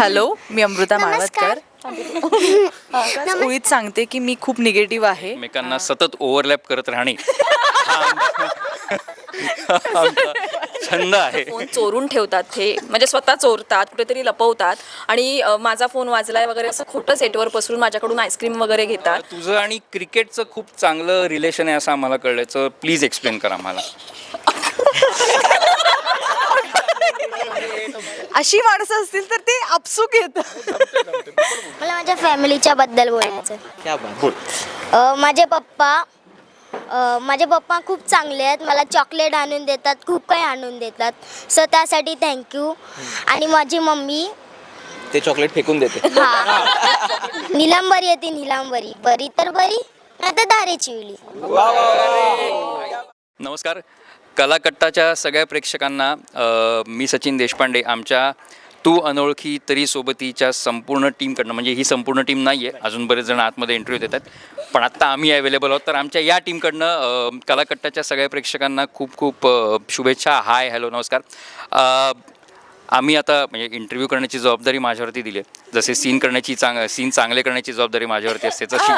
Hello मी अमृता नमस्कार. माळवतकर ओळीत सांगते की मी खूप निगेटिव्ह आहे. एकमेकांना सतत ओव्हरलॅप करत राहणे. हा आमचा- हा आमचा छंद आहे. फोन चोरून ठेवतात हे. म्हणजे स्वतः चोरतात कुठेतरी लपवतात. आणि अ, माझा फोन वाजलाय वगैरे असं खोटं सेटवर पसरून माझ्याकडून आईस्क्रीम वगैरे घेतात. तुझं आणि क्रिकेटचं खूप चांगलं रिलेशन आहे असं आम्हाला कळल्याचं प्लीज एक्सप्लेन करा आम्हाला. अशी माणसं असतील तर ते आपसूक येतं. मला माझ्या फॅमिलीच्या बद्दल बोलायचं क्या बात. बोल. अ, माझे पप्पा अ, माझे पप्पा खूप चांगले आहेत. मला चॉकलेट आणून देतात खूप काही आणून देतात. सो त्यासाठी थँक्यू आणि माझी मम्मी ते चॉकलेट फेकून देते. हा. निलांबरी येते निलांबरी. बरी तर बरी नाही तर दारे चिवली नमस्कार. कलाकट्टाच्या सगळ्या प्रेक्षकांना मी सचिन देशपांडे आमच्या तू अनोळखी तरी सोबतीच्या संपूर्ण टीमकडनं म्हणजे ही संपूर्ण टीम नाही आहे अजून बरेच जण आतमध्ये इंटरव्ह्यू देतात पण आत्ता आम्ही अवेलेबल आहोत तर आमच्या या टीमकडनं कलाकट्टाच्या सगळ्या प्रेक्षकांना खूप खूप शुभेच्छा हाय हॅलो नमस्कार. आम्ही आता म्हणजे इंटरव्ह्यू करण्याची जबाबदारी माझ्यावरती दिली आहे जसे सीन करण्याची चांग सीन चांगले करण्याची जबाबदारी माझ्यावरती असते तशी.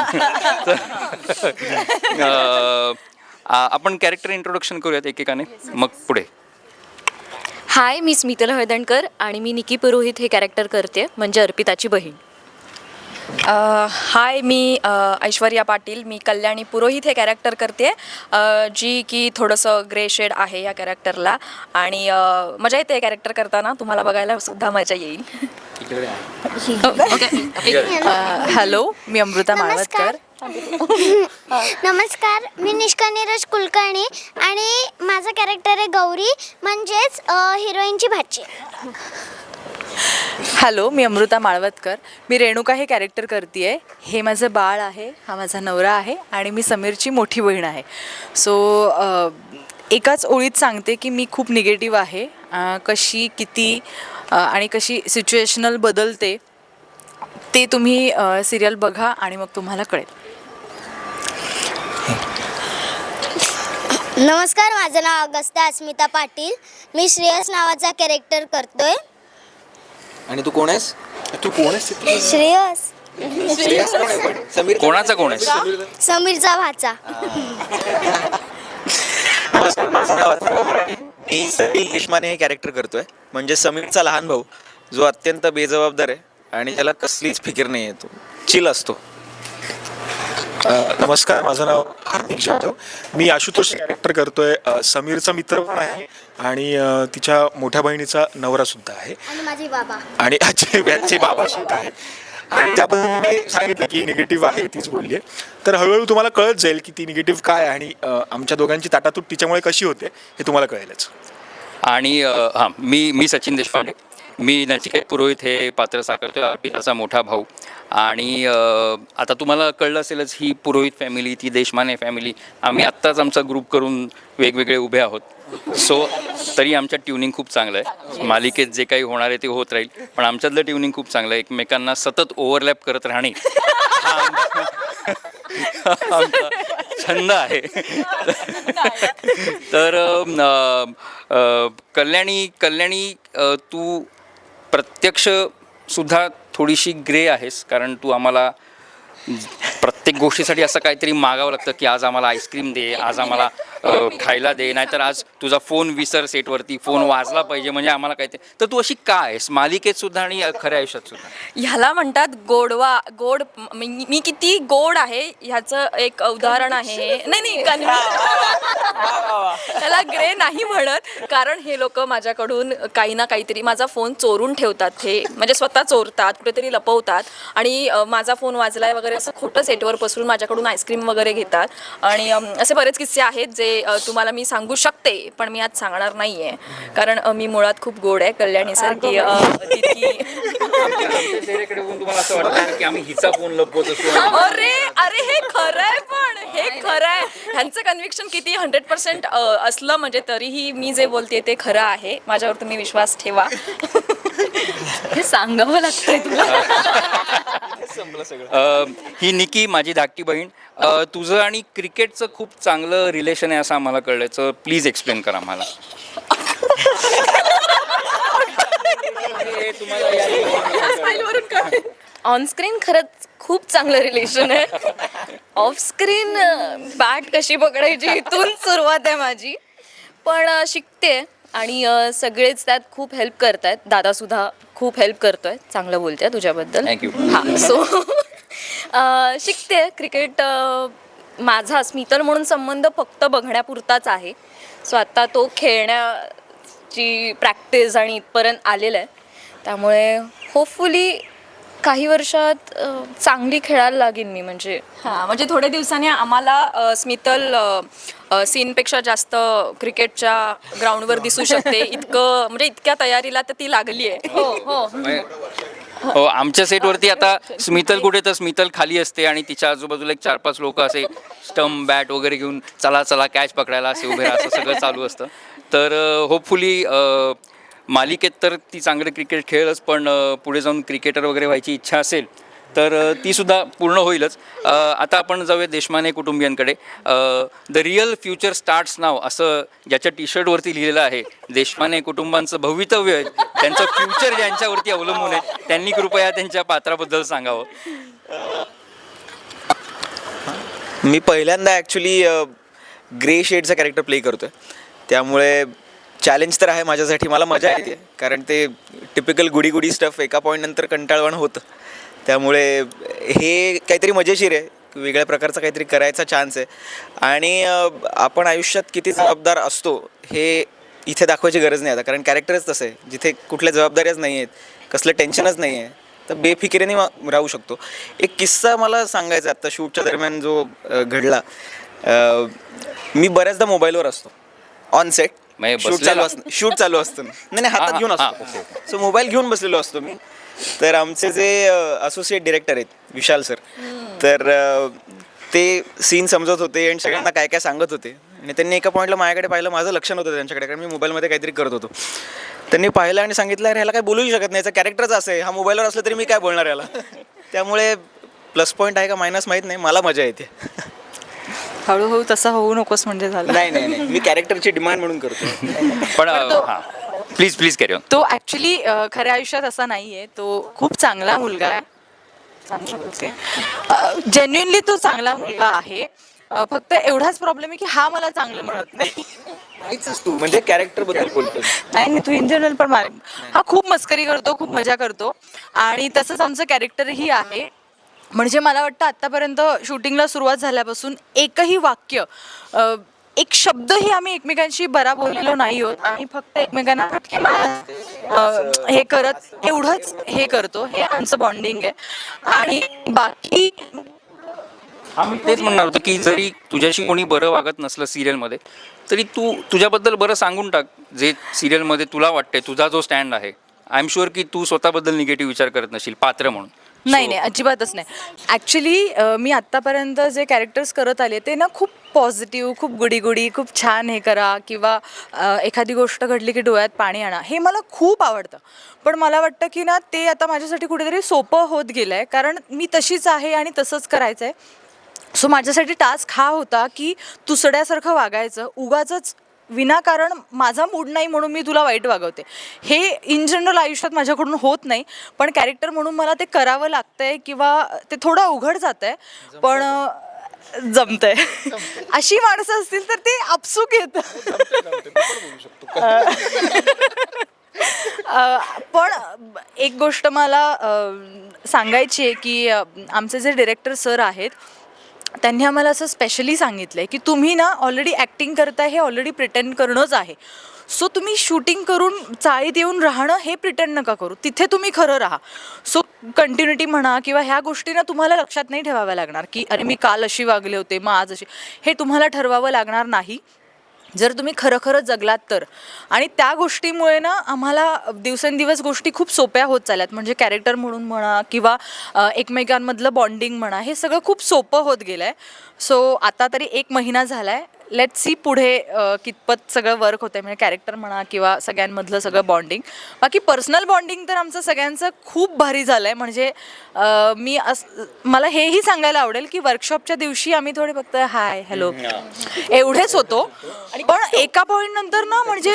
आ- आपण कॅरेक्टर इंट्रोडक्शन करूयात एकेकाने. मग पुढे. हाय मी स्मितल हळदणकर आणि मी निकी पुरोहित हे कॅरेक्टर करते म्हणजे अर्पिताची बहीण. हाय मी अ, ऐश्वर्या पाटील. मी कल्याणी पुरोहित हे कॅरेक्टर करते. जी की थोडंसं ग्रे शेड आहे या कॅरेक्टरला आणि अ, मजा येते कॅरेक्टर करताना. तुम्हाला बघायला सुद्धा मजा येईल. हॅलो मी अमृता माळवतकर. नमस्कार मी निष्का नीरज कुलकर्णी आणि माझं कॅरेक्टर आहे गौरी म्हणजेच हिरोईनची भाची. हॅलो मी अमृता माळवतकर. मी रेणुका हे कॅरेक्टर करते हे माझं बाळ आहे हा माझा नवरा आहे आणि मी समीरची मोठी बहीण आहे. सो एकाच ओळीत सांगते की मी खूप निगेटिव्ह आहे. अ, कशी किती अ, आणि कशी सिच्युएशनल बदलते ते तुम्ही सिरियल बघा आणि मग तुम्हाला कळेल. नमस्कार माझं नाव अगस्ता अस्मिता पाटील. मी श्रेयस नावाचा कॅरेक्टर करतोय. आणि तू कोण आहेस? तू कोण आहेस? श्रेयस. श्रेयस कोण आहे पण? समीर कोणाचा कोण आहे समीरचा भाचा. मी सलील देशमाने हे कॅरेक्टर करतोय. म्हणजे समीरचा लहान भाऊ जो अत्यंत बेजबाबदार आहे. आणि त्याला कसलीच फिकीर नाही आहे तो. चिल असतो. नमस्कार माझं नाव हार्दिक जाधव. मी आशुतोष कॅरेक्टर करतोय. समीरचा मित्र पण आहे आणि तिच्या मोठ्या बहिणीचा नवरा सुद्धा आहे. आणि माझे बाबा. आणि आजचे यांचे बाबा सुद्धा आहे आणि त्याबद्दल मी सांगितलं की निगेटिव्ह आहे तीच बोलली आहे. तर हळूहळू तुम्हाला कळत जाईल की ती निगेटिव्ह काय आहे आणि आमच्या दोघांची ताटातूट तिच्यामुळे कशी होते हे तुम्हाला कळेलच. आणि हां मी मी सचिन देशपांडे. मी नचिकेत पुरोहित हे पात्र साकारतो अर्पिताचा मोठा भाऊ. आणि आता तुम्हाला कळलं असेलच ही पुरोहित फॅमिली ती देशमाने फॅमिली आम्ही आत्ताच आमचा ग्रुप करून वेगवेगळे उभे आहोत. सो तरी आमच्या ट्युनिंग खूप चांगलं आहे. मालिकेत जे काही होणार आहे ते होत राहील. पण आमच्यातलं ट्युनिंग खूप चांगलं आहे. एकमेकांना सतत ओव्हरलॅप करत राहणे आमचा- छंद आहे. तर कल्याणी कल्याणी तू प्रत्यक्ष सुद्धा थोडीशी ग्रे आहेस कारण तू आम्हाला प्रत्येक गोष्टीसाठी असं काहीतरी मागावं लागतं की आज आम्हाला आईस्क्रीम दे आज आम्हाला अ, खायला दे नाहीतर आज तुझा फोन विसर सेटवरती फोन वाजला पाहिजे म्हणजे आम्हाला काहीतरी तर तू अशी का आहेस? मालिकेत सुद्धा आणि खऱ्या आयुष्यात सुद्धा. ह्याला म्हणतात गोडवा गोड मी मी किती गोड आहे ह्याचं एक उदाहरण आहे. हे. नाही नाही त्याला ग्रे नाही म्हणत कारण हे लोक माझ्याकडून काही ना काहीतरी माझा फोन चोरून ठेवतात हे. म्हणजे स्वतः चोरतात कुठेतरी लपवतात. आणि अ, माझा फोन वाजलाय वगैरे असं खोटं सेटवर पसरून माझ्याकडून आईस्क्रीम वगैरे घेतात. आणि अम, असे बरेच किस्से आहेत जे तुम्हाला मी सांगू शकते पण मी आज सांगणार नाही आहे कारण मी मुळात खूप गोड आहे कल्याणीसारखी तुम्हाला असं वाटतं की आम्ही हिचा फोन लपवत असतो अरे अरे हे खरं आहे पण हे खरं आहे. ह्यांचं कन्व्हिक्शन किती हंड्रेड पर्सेंट असलं म्हणजे तरीही मी जे बोलते ते खरं आहे. माझ्यावर तुम्ही विश्वास ठेवा. हे सांगावं लागतंय तुला. संपलं सगळं. अ, ही निकी माझी धाकटी बहीण. अ, तुझं आणि क्रिकेटचं खूप चांगलं रिलेशन आहे असं आम्हाला कळल्याचं प्लीज एक्सप्लेन करा आम्हाला. तुम्हाला ऑनस्क्रीन खरंच खूप चांगलं रिलेशन आहे. ऑफस्क्रीन बॅट कशी पकडायची इथून सुरुवात आहे माझी. पण अ, शिकते आणि अ, सगळेच त्यात खूप हेल्प करतायत. दादासुद्धा खूप हेल्प करतोय. चांगलं बोलते तुझ्याबद्दल. Thank you. हां सो शिकते क्रिकेट माझा स्मितल म्हणून संबंध फक्त बघण्यापुरताच आहे. सो आता तो खेळण्याची प्रॅक्टिस आणि इथपर्यंत आलेला आहे त्यामुळे होपफुली काही वर्षात अ, चांगली खेळायला लागेन मी म्हणजे. हां म्हणजे थोड्या दिवसांनी आम्हाला अ, स्मितल अ, अ, सीनपेक्षा जास्त क्रिकेटच्या ग्राउंडवर दिसू शकते. इतकं म्हणजे इतक्या तयारीला तर ती लागली आहे हो हो. हो आमच्या सेटवरती आता स्मितल कुठे तर स्मितल खाली असते आणि तिच्या आजूबाजूला एक चार पाच लोक असे स्टंप बॅट वगैरे घेऊन चला चला कॅच पकडायला असे उभे राहा, असं सगळं चालू असतं. तर होपफुली मालिकेत तर ती चांगलं क्रिकेट खेळेलच पण पुढे जाऊन क्रिकेटर वगैरे व्हायची इच्छा असेल तर तीसुद्धा ती सुद्धा पूर्ण होईलच. आता आपण जाऊया देशमाने कुटुंबियांकडे. द रिअल फ्युचर स्टार्ट्स नाव असं ज्याच्या टी शर्टवरती लिहिलेलं आहे देशमाने कुटुंबांचं भवितव्य आहे त्यांचं फ्युचर ज्यांच्यावरती अवलंबून आहे त्यांनी कृपया त्यांच्या पात्राबद्दल सांगावं. मी पहिल्यांदा ॲक्च्युली ग्रे शेडचा कॅरेक्टर प्ले करतो आहे त्यामुळे चॅलेंज तर आहे माझ्यासाठी. मला मजा येते. कारण ते टिपिकल गुडी गुडी स्टफ एका पॉईंटनंतर कंटाळवण होतं. त्यामुळे हे काहीतरी मजेशीर आहे. वेगळ्या प्रकारचं काहीतरी करायचा चान्स आहे. आणि आपण आयुष्यात किती जबाबदार असतो हे इथे दाखवायची गरज नाही आता. कारण कॅरेक्टरच तसं आहे जिथे कुठल्या जबाबदाऱ्याच नाही आहेत. कसलं टेन्शनच नाही आहे. तर बेफिकिरीने राहू शकतो. एक किस्सा मला सांगायचा आत्ता शूटच्या दरम्यान जो घडला मी बऱ्याचदा मोबाईलवर असतो. ऑन सेट म्हणजे शूट बसलेला? चालू असतं. शूट चालू असतं. नाही नाही हातात हा, घेऊन हा, असतो सो मोबाईल घेऊन बसलेलो असतो मी. तर आमचे जे असोसिएट डिरेक्टर आहेत विशाल सर तर अ, ते सीन समजत होते आणि सगळ्यांना काय काय सांगत होते. आणि त्यांनी एका पॉईंटला माझ्याकडे पाहिलं माझं लक्ष नव्हतं त्यांच्याकडे कारण मी मोबाईलमध्ये काहीतरी करत होतो. त्यांनी पाहिलं आणि सांगितलं अरे ह्याला काय बोलूही शकत नाही याचा कॅरेक्टरच असं आहे. हा मोबाईलवर असलं तरी मी काय बोलणार याला? त्यामुळे प्लस पॉईंट आहे का मायनस माहीत नाही मला मजा येते. हळूहळू तसं होऊ नकोस म्हणजे झालं. नाही नाही नाही. मी कॅरेक्टरची डिमांड म्हणून करतो पण हां. प्लीज प्लीज कॅरी ऑन तो ॲक्च्युली खऱ्या आयुष्यात असा नाही आहे तो खूप चांगला मुलगा आहे. जेन्युनली तो चांगला मुलगा आहे. अ, फक्त एवढाच प्रॉब्लेम आहे की हा मला चांगलं म्हणत नाही. तू. म्हणजे कॅरेक्टरबद्दल बोलतो नाही नाही तू इन जनरल पण मार. हा खूप मस्करी करतो खूप मजा करतो. आणि तसंच आमचं कॅरेक्टरही आहे. म्हणजे मला वाटतं आत्तापर्यंत शूटिंगला सुरुवात झाल्यापासून एकही वाक्य अ, एक शब्दही आम्ही एकमेकांशी बरा बोललेलो नाही होत. आम्ही फक्त एकमेकांना अ, हे करत एवढंच हे करतो. हे आमचं बॉन्डिंग आहे. आणि बाकी हा मी तेच म्हणणार होतो की जरी तुझ्याशी कोणी बरं वागत नसलं सिरियलमध्ये तरी तू तुझ्याबद्दल बरं सांगून टाक जे सिरियलमध्ये तुला वाटते तुझा जो स्टँड आहे. आय एम शुअर की तू स्वतःबद्दल निगेटिव्ह विचार करत नशील पात्र म्हणून. नाही नाही अजिबातच नाही. ॲक्च्युली मी आत्तापर्यंत जे कॅरेक्टर्स करत आले ते ना खूप पॉझिटिव्ह खूप गुडी गुडी खूप छान हे करा किंवा एखादी गोष्ट घडली की डोळ्यात पाणी आणा हे मला खूप आवडतं. पण मला वाटतं की ना ते आता माझ्यासाठी कुठेतरी सोपं होत गेलं आहे कारण मी तशीच आहे आणि तसंच करायचं आहे सो माझ्यासाठी टास्क हा होता की तुसड्यासारखं वागायचं उगाच विनाकारण माझा मूड नाही म्हणून मी तुला वाईट वागवते. हे इन जनरल आयुष्यात माझ्याकडून होत नाही पण कॅरेक्टर म्हणून मला ते करावं लागतंय किंवा ते थोडं अवघड जात आहे पण जमतंय. अशी माणसं असतील तर ते आपसूक येतं. पण एक गोष्ट मला सांगायची आहे की आमचे जे डिरेक्टर सर आहेत त्यांनी आम्हाला असं स्पेशली सांगितलं आहे की तुम्ही ना ऑलरेडी ॲक्टिंग करताय हे ऑलरेडी प्रिटेंड करणंच आहे. सो तुम्ही शूटिंग करून चाळीत येऊन राहणं हे प्रिटेंड नका करू. तिथे तुम्ही खरं राहा. सो कंटिन्युटी म्हणा किंवा ह्या गोष्टींना तुम्हाला लक्षात नाही ठेवाव्या लागणार की अरे मी काल अशी वागले होते मग आज अशी. हे तुम्हाला ठरवावं लागणार नाही. जर तुम्ही खरं खरं जगलात तर. आणि त्या गोष्टीमुळे ना आम्हाला दिवसेंदिवस गोष्टी खूप सोप्या होत चालल्यात. म्हणजे कॅरेक्टर म्हणून म्हणा किंवा एकमेकांमधलं बॉन्डिंग म्हणा हे सगळं खूप सोपं होत गेलं आहे सो आता तरी एक महिना झाला आहे लेट सी पुढे कितपत सगळं वर्क होतं आहे म्हणजे कॅरेक्टर म्हणा किंवा सगळ्यांमधलं सगळं बॉन्डिंग बाकी पर्सनल बॉन्डिंग तर आमचं सगळ्यांचं खूप भारी झालं आहे म्हणजे मी अस मला हेही सांगायला आवडेल की वर्कशॉपच्या दिवशी आम्ही थोडे फक्त हाय हॅलो एवढेच होतो. पण एका पॉईंट नंतर ना म्हणजे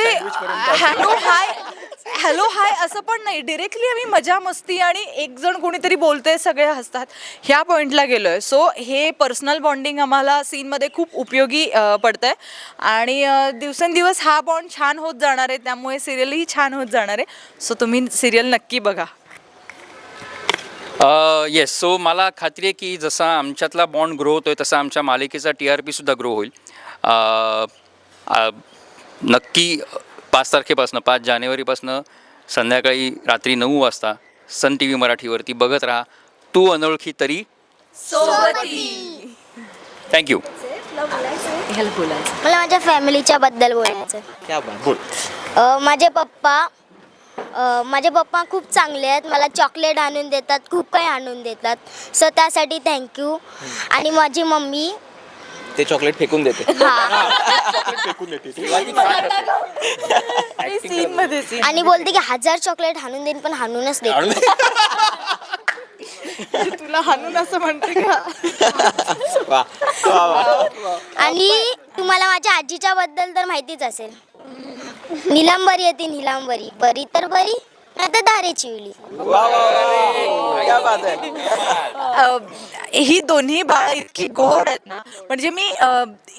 हॅलो हाय हॅलो हाय असं पण नाही. डिरेक्टली आम्ही मजा मस्ती आणि एक जण कोणीतरी बोलते सगळे हसतात. ह्या पॉईंटला गेलो आहे सो हे पर्सनल बॉन्डिंग आम्हाला सीनमध्ये खूप उपयोगी पडतं आहे आणि दिवसेंदिवस हा बॉन्ड छान होत जाणार आहे. त्यामुळे सिरियलही छान होत जाणार आहे. सो तुम्ही सिरियल नक्की बघा. येस सो मला खात्री आहे की जसा आमच्यातला बॉन्ड ग्रो होतोय तसा आमच्या मालिकेचा टी आर पीसुद्धा ग्रो होईल. नक्की पाच तारखेपासनं पाच जानेवारीपासनं संध्याकाळी रात्री नऊ वाजता सन टी व्ही मराठीवरती बघत राहा. तू अनोळखी तरी थँक्यू मला माझ्या फॅमिलीच्या बद्दल बोलायचं क्या बात. बोल. अ, माझे पप्पा माझे पप्पा खूप चांगले आहेत. मला चॉकलेट आणून देतात खूप काही आणून देतात. सो त्यासाठी थँक्यू आणि माझी मम्मी ते चॉकलेट फेकून देते. हा. फेकून देते ती. सीनमध्ये सीन आणि बोलते की हजार चॉकलेट हाणून देईन पण हाणूनच देते तुला हाणून असं म्हणते का? वा वा वा. आणि तुम्हाला माझ्या आजीच्या बद्दल तर माहितीच असेल. निलांबरी येते निलांबरी. बरी तर बरी नाही तर धारे चिवली क्या बात आहे. अ, ही दोन्ही बाळ इतकी गोड आहेत ना. म्हणजे मी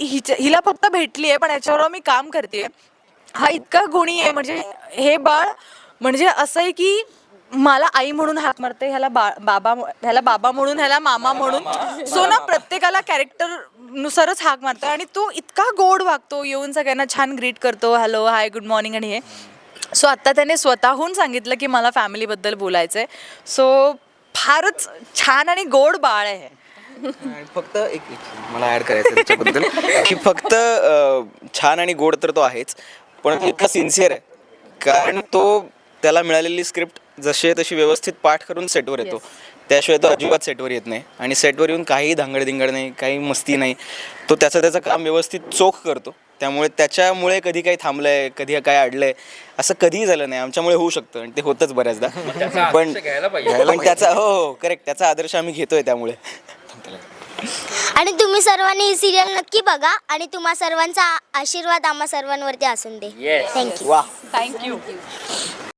हिच्या हिला फक्त भेटली आहे पण याच्यावर मी काम करते हा इतका गुणी आहे म्हणजे हे बाळ म्हणजे असं आहे की मला आई म्हणून हाक मारते ह्याला बा बाबा ह्याला बाबा म्हणून ह्याला मामा म्हणून. सो ना प्रत्येकाला कॅरेक्टर नुसारच हाक मारतो आणि तो इतका गोड वागतो येऊन सगळ्यांना छान ग्रीट करतो हॅलो हाय गुड मॉर्निंग आणि हे. सो आत्ता त्याने स्वतःहून सांगितलं की मला फॅमिलीबद्दल बोलायचं आहे सो फारच छान आणि गोड बाळ आहे हे. आणि फक्त एक एक मला ऍड करायचं त्याच्याबद्दल. की फक्त अं, छान आणि गोड तर तो आहेच पण इतका सिन्सिअर आहे. कारण तो त्याला मिळालेली स्क्रिप्ट जशी आहे तशी व्यवस्थित पाठ करून सेटवर येतो. त्याशिवाय तो अजिबात सेटवर येत नाही. आणि सेटवर येऊन काहीही धांगडधिंगड नाही काही मस्ती नाही. तो त्याचं त्याचं काम व्यवस्थित चोख करतो. त्यामुळे त्याच्यामुळे कधी काही थांबलंय कधी काय अडलंय असं कधीही झालं नाही. आमच्यामुळे होऊ शकतं आणि ते होतच बऱ्याचदा. पण घ्यायला पाहिजे. पण त्याचा हो हो करेक्ट त्याचा आदर्श आम्ही घेतोय त्यामुळे. आणि तुम्ही सर्वांनी ही सिरियल नक्की बघा आणि तुम्हा सर्वांचा आशीर्वाद आम्हा सर्वांवरती असून दे. थँक्यू वा थँक्यू